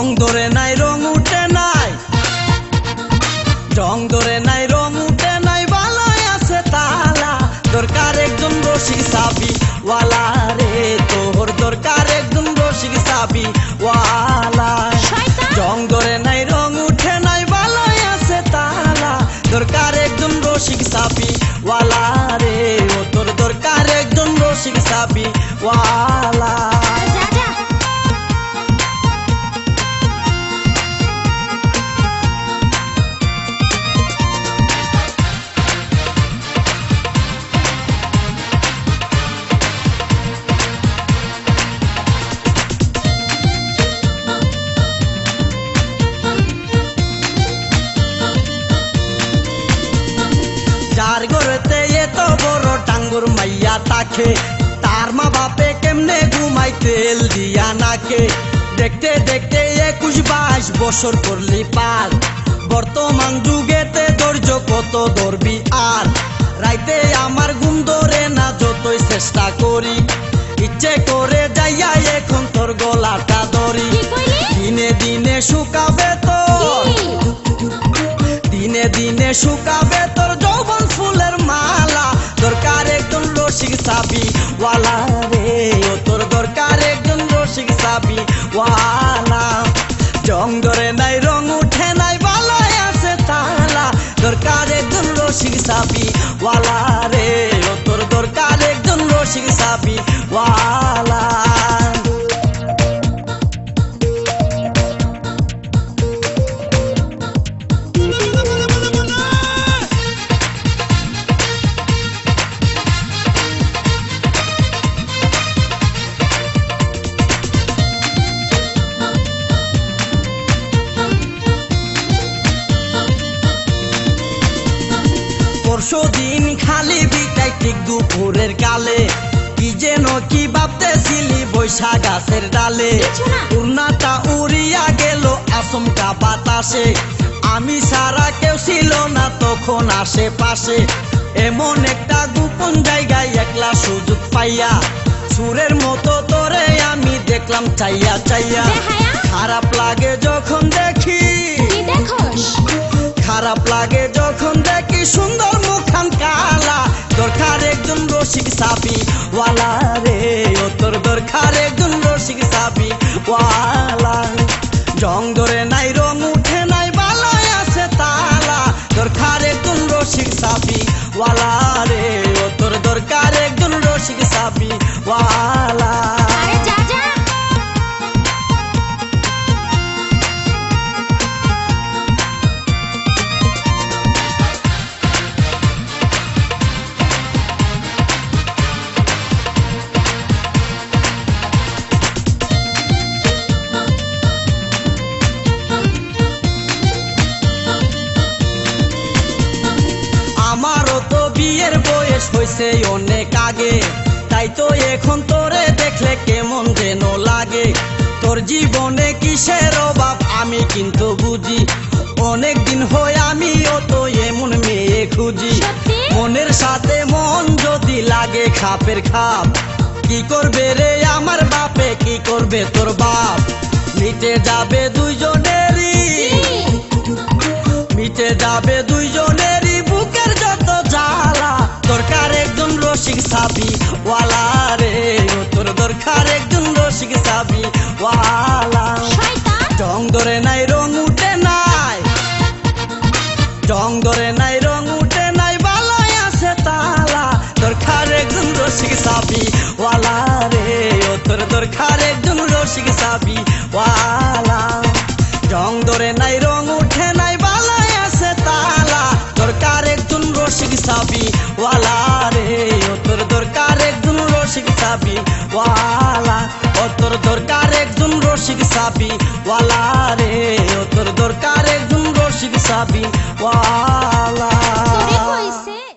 রং ধরে নাই রং উঠে নাই। রং ধরে নাই রং উঠে নাই ভালোই আছে তালা। দরকার একজন রসিক সাবি ওয়ালা রে তোর দরকার একজন রসিক সাবি ওয়ালা রং ধরে নাই রং উঠে নাই ভালোই আছে তালা। দরকার একজন রসিক সাবি ওয়ালা রে ও তোর দরকার একজন রসিক সাবি ওয়ালা টাঙ্গুর মাইয়া তাকে। তার মা বাপে কেমনে ঘুমাই তেল দিয়া নাকে? দেখতে দেখতে একুশ বাইশ বছর করলি পার বর্তমান যুগেতে ধৈর্য কত ধরবি আর? রাইতে আমার ঘুম ধরে না যতই চেষ্টা করি। ইচ্ছে করে যাইয়া এখন তোর গলাটা ধরি। দিনে দিনে শুকাবে তোর? দিনে দিনে শুকাবে তোর রসিক সাবি, ওয়ালা রে, ও তোর দরকার একজন রসিক ওয়ালা। জং ধরে নাই, রং উঠে নাই, বালায় আছে তালা। দরকার একজন রসিক সাবি, ওয়ালা রে, ও তোর দরকার একজন রসিক সাবি ওয়ালা পরশু দিন খালি বিটাই ঠিক দুপুরের কালে। কি যেন কি ভাবতেছিলি বৈশা গাছের ডালে। উড়নাটা উড়িয়া গেল আচমকা বাতাসে। আমি সারা কেউ ছিল না তখন আশেপাশে। এমন একটা গোপন জায়গায় একলা সুযোগ পাইয়া। সুরের মতো তোরে আমি দেখলাম চাইয়া চাইয়া। খারাপ লাগে যখন দেখি। কি দেখোস? খারাপ লাগে যখন দেখি সুন্দর মুখান কালা। দরকার একজন রসিক সাপি ওয়ালা রে, ও তোর দরকার একজন রসিক সাপি ওয়ালা। জং ধরে নাই রং বয়স হয়েছে অনেক আগে। তাই তো এখন তোরে দেখলে কেমন যেন লাগে। তোর জীবনে কিসের অভাব আমি কিন্তু বুঝি। অনেক দিন হয় আমিও তো এমন মেয়ে খুঁজি। মনের সাথে মন যদি লাগে খাপের খাপ। কি করবে রে আমার বাপে? কি করবে তোর বাপ? মিটে যাবে দুইজনেরই। মিটে যাবে দুইজনেরই। সাবি ওয়ালা রে তোর দরকার একজন রসিক সাবি ওয়ালা। টং ধরে নাই রং উঠে নাই। রং ধরে নাই রং উঠে নাই বালাই আছে তালা। দরকার একজন রসিক সাবি ওয়ালা রে ও তোর দরকার একজন একজন রসিক সাপি ওয়ালা রে তোর দরকার একজন রসিক সাপি ওয়ালা